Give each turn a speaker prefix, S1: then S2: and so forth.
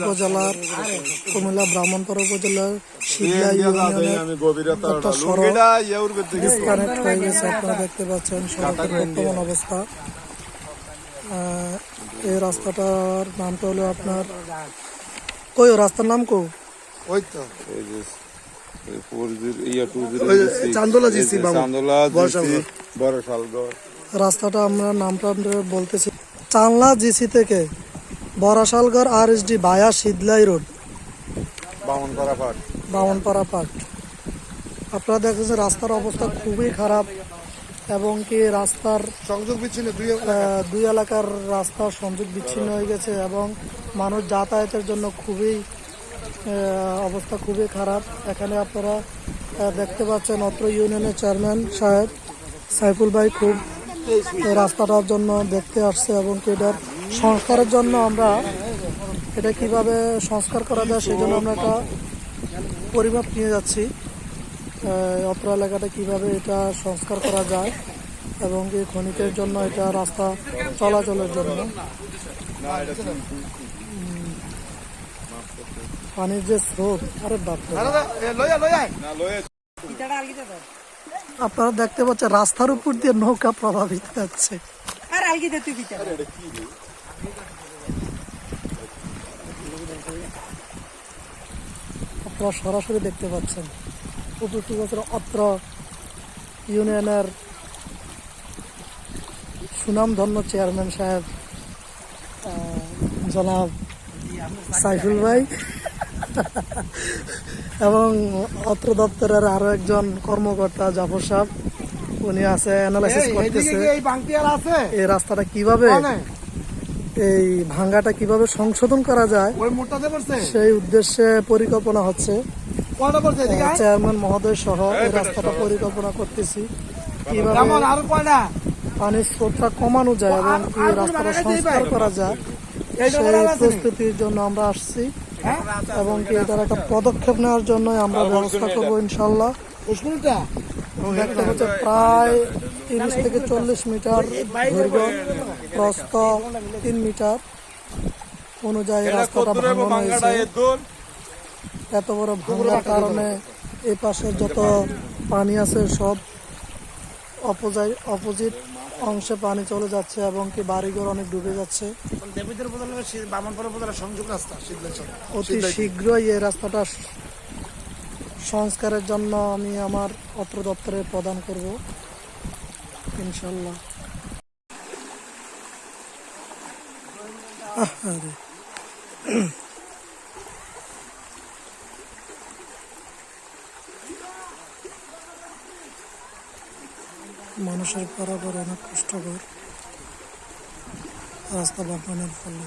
S1: উপজেলার কুমিল্লা ব্রাহ্মণপাড়া উপজেলার শিবলা ডিসকানেক্ট হয়ে গেছে আপনারা দেখতে পাচ্ছেন সড়কের বর্তমান অবস্থা। আহ, এই রাস্তাটার নামটা হলো আপনার কই রাস্তার নাম কো?
S2: ওই তো।
S3: ইয়া।
S1: রাস্তাটা আমরা নামটা বলতেছি চাংলা জিসি থেকে। Barashalgarh R S D via Sidlai road.
S2: Bamanpara পাট
S1: বামনপাড়া পার্ক আপনারা দেখতেছেন রাস্তার অবস্থা খুবই খারাপ এবং কি রাস্তার
S2: সংযোগ বিচ্ছিন্ন দুই
S1: দুই এলাকার রাস্তা সংযোগ বিচ্ছিন্ন হয়ে গেছে এবং মানুষ যাতায়াতের জন্য খুবই অবস্থা খুবই খারাপ। এখানে আপনারা দেখতে পাচ্ছেন অত্র ইউনিয়নের চেয়ারম্যান সাহেব সাইফুল ভাই খুব এই রাস্তাটার জন্য দেখতে আসছে এবং কি এটার সংস্কারের জন্য আমরা এটা কীভাবে সংস্কার করা যায় সেই জন্য আমরা একটা পরিমাপ নিয়ে যাচ্ছি। অত্র এলাকাটা কীভাবে এটা সংস্কার করা যায় এবং এই ক্ষণিকের জন্য এটা রাস্তা চলাচলের জন্য। পানির যে স্রোত, আরে বাপ। আপনারা দেখতে পাচ্ছেন রাস্তার উপর দিয়ে নৌকা প্রভাবিত হচ্ছে।
S4: আর তুই
S1: আপনারা সরাসরি দেখতে পাচ্ছেন আছেন অত্র ইউনিয়নের সুনামধন্য চেয়ারম্যান সাহেব জনাব সাইফুল ভাই এবং অত্র দপ্তরের আরও একজন কর্মকর্তা জাফর সাহেব উনি আছে অ্যানালাইসিস করতেছে।
S2: আছে?
S1: এই রাস্তাটা কীভাবে এই ভাঙ্গাটা কীভাবে সংশোধন করা যায় সেই উদ্দেশ্যে পরিকল্পনা হচ্ছে। চেয়ারম্যান মহোদয় সহ এই রাস্তাটা পরিকল্পনা করতেছি। কীভাবে পানির স্রোতটা কমানো যায় এবং কি রাস্তাটা সংস্কার করা যায়। সেই প্রস্তুতির জন্য আমরা আসছি। এবং কি এটার একটা পদক্ষেপ নেওয়ার জন্য আমরা ব্যবস্থা করব ইনশাল্লাহ। দেখতে হচ্ছে প্রায় তিরিশ থেকে চল্লিশ মিটার দৈর্ঘ্য প্রস্থ তিন মিটার। অনুযায়ী রাস্তাটা ভাঙন হয়েছে। এত বড় ভাঙার কারণে এই পাশে যত পানি আছে সব অপোজাইট অপোজিট অংশে পানি চলে যাচ্ছে এবং কি বাড়িঘর অনেক ডুবে যাচ্ছে। অতি শীঘ্রই এই রাস্তাটা সংস্কারের জন্য আমি আমার অত্র দপ্তরে প্রদান করব। ইনশাল্লাহ। মানুষের পারাপার অনেক কষ্টকর। রাস্তা বানানোর ফলে।